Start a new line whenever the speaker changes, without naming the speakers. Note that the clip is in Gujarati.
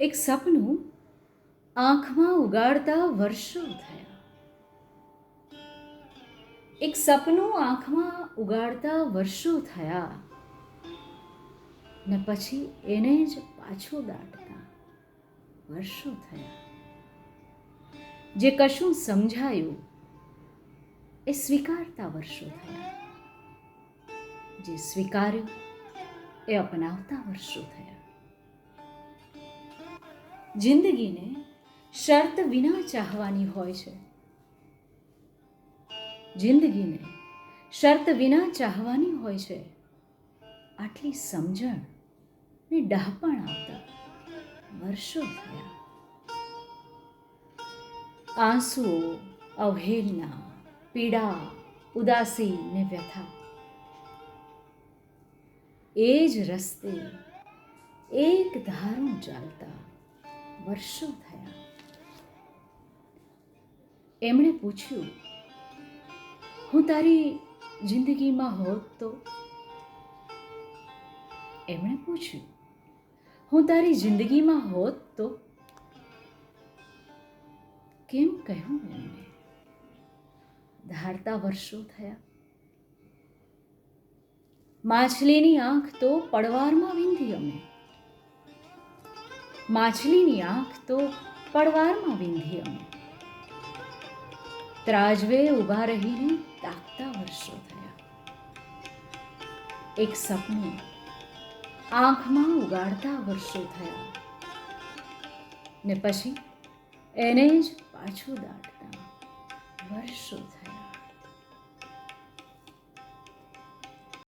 એક સપનું આંખમાં ઉગાડતા વર્ષો થયા. એક સપનું આંખમાં ઉગાડતા વર્ષો થયા ને પછી એને જ પાછો દાટતા વર્ષો થયા. જે કશું સમજાયું એ સ્વીકારતા વર્ષો થયા. જે સ્વીકાર્યું એ અપનાવતા વર્ષો થયા. જિંદગીને શરત વિના ચાહવાની હોય છે. જિંદગીને શરત વિના ચાહવાની હોય છે. આટલી સમજણ ને ડહાપણ આવતા વર્ષો થયા. આંસુઓ, અવહેલના, પીડા, ઉદાસી ને વ્યથા. એ જ રસ્તે એક ધારું ચાલતા વર્ષો થયા. એમણે પૂછ્યું, હું તારી જિંદગીમાં હોત તો? એમણે પૂછ્યું, હું તારી જિંદગીમાં હોત તો? કેમ કહ્યું એમને ધારતા વર્ષો થયા. માછલીની આંખ તો પડવારમાં વીંધી અમે. માછલીની આંખ તો પડવારમાં વિંધી અમે. ત્રાજવે ઊભા રહીને તાકતા વર્ષો થયા. એક સપનું આંખમાં ઉગાડતા વર્ષો થયા. ને પછી એને જ પાછું દાટતા વર્ષો થયા.